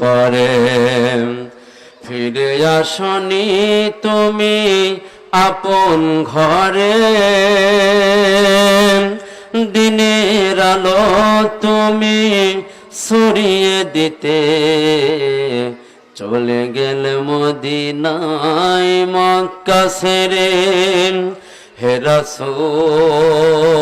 পরে ফিরে আসনি তুমি আপন ঘরে। দিনের আলো তুমি সরিয়ে দিতে। চলে গেল মদিনায় মক্কা সেরে হে রাসূল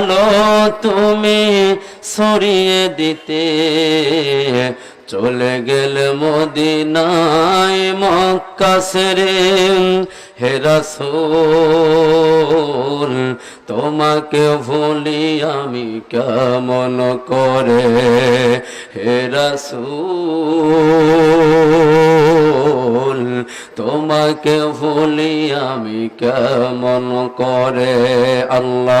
আলো তুমি সরিয়ে দিতে। চলে গেলে মদিনায় মক্কা সেরে হে রাসূল, তোমাকে ভুলি আমি কেমন করে? হে রাসূল, তোমাকে ভুলি আমি কেমন করে? আল্লাহ